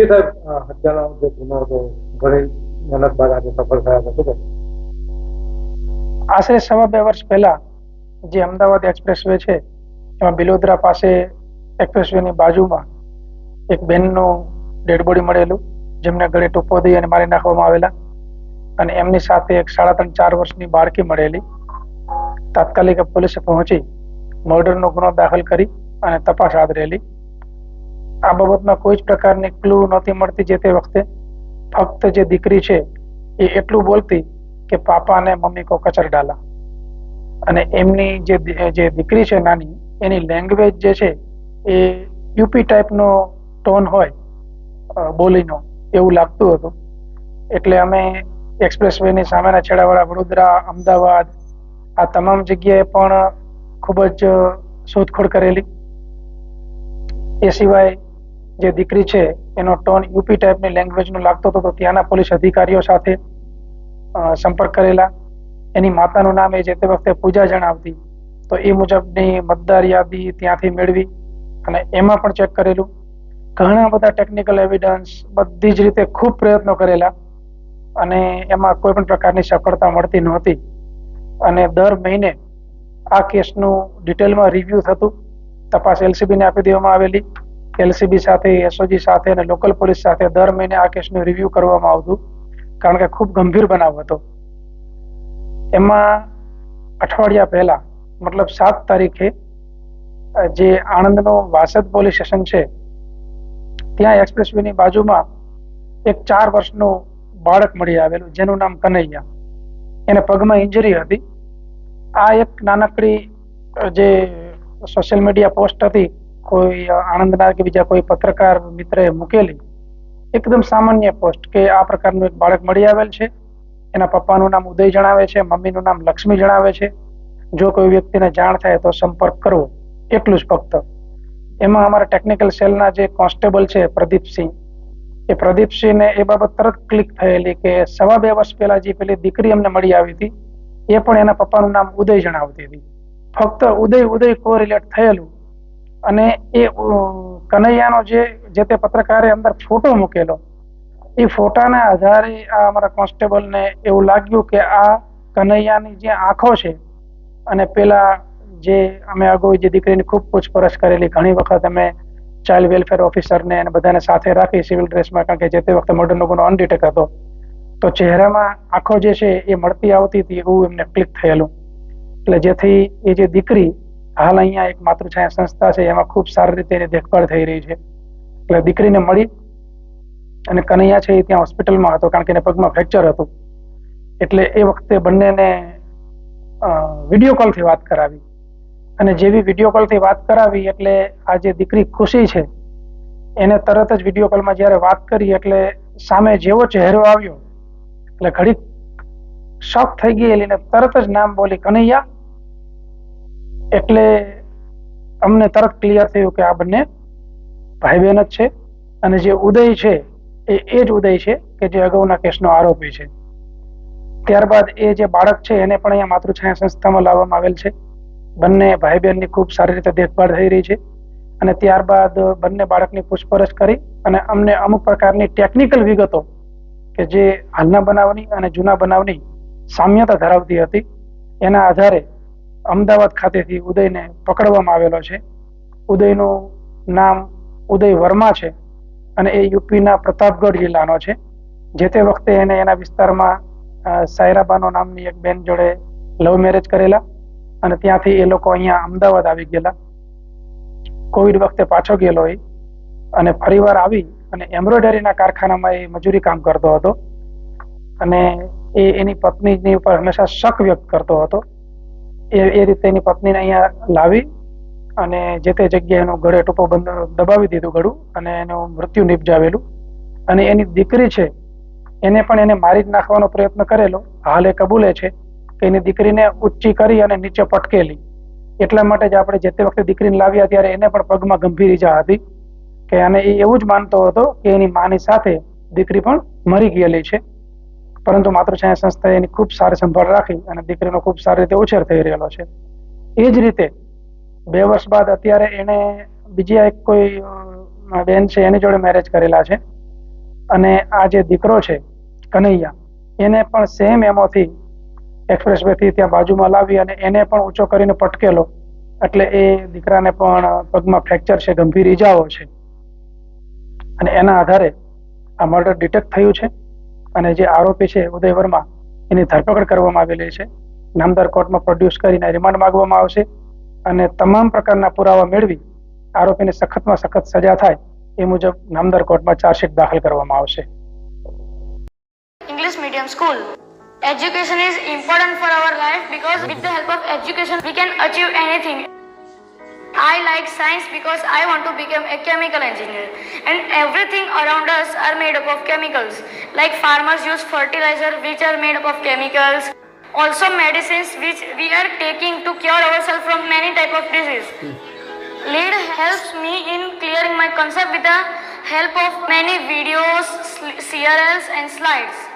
જી સાહેબ હત્યાનો જે ગુનો હતો ઘણી મહેનત બાદ આજે સફળ થયા છે, શું? આશરે સવા બે વર્ષ પહેલા જે અમદાવાદ એક્સપ્રેસ વે છે, એમાં બિલોદરા પાસે એક્સપ્રેસની બાજુમાં એક બેનનું ડેડ બોડી મળેલું, જેમને ગળે ટૂંપો દઈ અને મારી નાખવામાં આવેલા. અને એમની સાથે એક સાડા ત્રણ ચાર વર્ષની બાળકી મળેલી. તાત્કાલિક પોલીસે પહોંચી મર્ડરનો ગુનો દાખલ કરી અને તપાસ હાથ ધરેલી. આ બાબતમાં કોઈ જ પ્રકારની ક્લુ નહોતી મળતી જે તે વખતે. ફક્ત જે દીકરી છે, એ એટલું બોલતી કે પાપા અને મમ્મી કો કચર ડાલા. અને એમની જે જે દીકરી છે નાની, એની લેંગ્વેજ જે છે, એ યુપી ટાઈપનો ટોન હોય બોલીનો, એવું લાગતું હતું. એટલે અમે એક્સપ્રેસ વેની સામેના છેડાવાળા વડોદરા, અમદાવાદ, આ તમામ જગ્યાએ પણ ખૂબ જ શોધખોળ કરેલી. એ સિવાય જે દીકરી છે, એનો ટોન યુપી ટાઈપની લેંગ્વેજનો લાગતો હતો, તો ત્યાંના પોલીસ અધિકારીઓ સાથે સંપર્ક કરેલા. એની માતાનું નામ એ જે તે વખતે પૂજા જણાવતી. તો એ મુજબની મતદાર યાદી ત્યાંથી મેળવી અને એમાં પણ ચેક કરેલું. ઘણા બધા ટેકનિકલ એવિડન્સ બધી જ રીતે ખૂબ પ્રયત્નો કરેલા અને એમાં કોઈ પણ પ્રકારની સફળતા મળતી નહોતી. અને દર મહિને આ કેસનું ડિટેલમાં રિવ્યૂ થતું. તપાસ એલસીબીને આપી દેવામાં આવેલી. એલસીબી સાથે, એસઓજી સાથે અને લોકલ પોલીસ સાથે દર મહિને આ કેસનું રિવ્યુ કરવામાં આવતું, કારણ કે ખૂબ ગંભીર બનાવ હતો. એમાં અઠવાડિયા પહેલા, મતલબ સાત તારીખે જે આણંદનો વાસદ પોલીસ સ્ટેશન છે, ત્યાં એક્સપ્રેસની બાજુમાં એક ચાર વર્ષનું બાળક મળી આવેલું, જેનું નામ કનૈયા. એને પગમાં ઇન્જરી હતી. આ એક નાનકડી જે સોશિયલ મીડિયા પોસ્ટ હતી કોઈ આનંદના કે બીજા કોઈ પત્રકાર મિત્રએ મૂકેલી, એકદમ સામાન્ય પોસ્ટ કે આ પ્રકારનું એક બાળક મળી આવેલ છે. એના પપ્પાનું નામ ઉદય જણાવે છે, મમ્મીનું નામ લક્ષ્મી જણાવે છે. જો કોઈ વ્યક્તિને જાણ થાય તો સંપર્ક કરવો, એટલું જ ફક્ત. એમાં અમારા ટેકનિકલ સેલના જે કોન્સ્ટેબલ છે, પ્રદીપસિંહ, એ પ્રદીપસિંહને એ બાબત તરત ક્લિક થયેલી કે સવા બે વર્ષ પહેલા જે પેલી દીકરી અમને મળી આવી હતી, એ પણ એના પપ્પાનું નામ ઉદય જણાવતી હતી. ફક્ત ઉદય ઉદય કોરિલેટ થયેલું અને એ કનૈયાનો જે જે તે પત્રકારે અંદર ફોટો મૂકેલો, એ ફોટાના આધારે આ અમારા કોન્સ્ટેબલને એવું લાગ્યું કે આ કનૈયાની જે આંખો છે અને પેલા જે અમે અગાઉ જે દીકરીની ખૂબ પૂછપરછ કરેલી, ઘણી વખત અમે ચાઇલ્ડ વેલફેર ઓફિસરને અને બધાને સાથે રાખી સિવિલ ડ્રેસમાં કારણ કે જે તે વખતે મર્ડરનો ગુનો અનડિટેક હતો, તો ચહેરામાં આંખો જે છે એ મળતી આવતી હતી એવું એમને ક્લિક થયેલું. એટલે જેથી એ જે દીકરી હાલ અહીંયા એક માતૃછાયા સંસ્થા છે, એમાં ખૂબ સારી રીતે એની દેખભાળ થઈ રહી છે. એટલે દીકરીને મળી અને કનૈયા છે એ ત્યાં હોસ્પિટલમાં હતો, કારણ કે એને પગમાં ફ્રેક્ચર હતું. એટલે એ વખતે બંનેને વીડિયો કોલથી વાત કરાવી. અને જેવી વીડિયો કોલથી વાત કરાવી, એટલે આ જે દીકરી ખુશી છે, એને તરત જ વીડિયો કોલમાં જ્યારે વાત કરી, એટલે સામે જેવો ચહેરો આવ્યો, એટલે ઘડીક શોખ થઈ ગયેલી ને તરત જ નામ બોલી, કનૈયા એટલે અમને તરત ક્લિયર થયું કે આ બંને ભાઈ બહેન જ છે. અને જે ઉદય છે, એ એ જ ઉદય છે કે જે અગાઉના કેસનો આરોપી છે. ત્યારબાદ એ જે બાળક છે, એને પણ અહીંયા માતૃછાયા સંસ્થામાં લાવવામાં આવેલ છે. બંને ભાઈ બહેનની ખૂબ સારી રીતે દેખભાળ થઈ રહી છે. અને ત્યારબાદ બંને બાળકની પૂછપરછ કરી અને અમને અમુક પ્રકારની ટેકનિકલ વિગતો કે જે હાલના બનાવની અને જૂના બનાવની સામ્યતા ધરાવતી હતી. એના આધારે અમદાવાદ ખાતેથી ઉદયને પકડવામાં આવેલો છે. ઉદયનું નામ ઉદય વર્મા છે અને એ યુપીના પ્રતાપગઢ જિલ્લાનો છે. જે તે વખતે એને એના વિસ્તારમાં સાયરાબાનો નામની એક બેન જોડે લવ મેરેજ કરેલા અને ત્યાંથી એ લોકો અહીંયા અમદાવાદ આવી ગયેલા. કોવિડ વખતે પાછો ગયેલો એ અને ફરીવાર આવી અને એમ્બ્રોઇડરીના કારખાનામાં એ મજૂરી કામ કરતો હતો અને એ એની પત્નીની ઉપર હંમેશા શક વ્યક્ત કરતો હતો. એ એ રીતે એની પત્નીને અહીંયા લાવી અને જે તે જગ્યાએ એનું ગળે ટોપો બંધ દબાવી દીધું ગળું અને એનું મૃત્યુ નિપજાવેલું. અને એની દીકરી છે, એને પણ એને મારી જ નાખવાનો પ્રયત્ન કરેલો. હાલ એ કબૂલે છે કે એની દીકરીને ઊંચી કરી અને નીચે પટકેલી. એટલા માટે જ આપણે જે તે વખતે દીકરીને લાવ્યા ત્યારે એને પણ પગમાં ગંભીર ઈજા હતી કે અને એ એવું જ માનતો હતો કે એની માની સાથે દીકરી પણ મરી ગયેલી છે. પરંતુ માતૃછાયા સંસ્થાએ એની ખૂબ સારી સંભાળ રાખી અને દીકરીનો ખૂબ સારી રીતે ઉછેર થઈ રહેલો છે. એ જ રીતે બે વર્ષ બાદ અત્યારે એને બીજી એક કોઈ બેન છે એની જોડે મેરેજ કરેલા છે. અને આ જે દીકરો છે, કનૈયા, એને પણ સેમ એમોથી એક્સપ્રેસ વે થી ત્યાં બાજુમાં લાવી અને એને પણ ઊંચો કરીને પટકેલો. એટલે એ દીકરાને પણ પગમાં ફ્રેક્ચર છે, ગંભીર ઈજાઓ છે. અને એના આધારે આ મર્ડર ડિટેક્ટ થયું છે. અને જે આરોપી છે, ઉદય વર્મા, એની ધરપકડ કરવામાં આવેલી છે. નામદાર કોર્ટમાં પ્રોડ્યુસ કરીને રિમાન્ડ માંગવામાં આવશે અને તમામ પ્રકારના પુરાવા મેળવી આરોપીને સખતમાં સખત સજા થાય એ મુજબ નામદાર કોર્ટમાં ચાર્જશીટ દાખલ કરવામાં આવશે. English medium school Education is important for our life because with the help of education, we can achieve anything. I like science because I want to become a chemical engineer. And everything around us are made up of chemicals. Like farmers use fertilizer which are made up of chemicals. Also medicines which we are taking to cure ourselves from many type of disease. Lead helps me in clearing my concept with the help of many videos crls and slides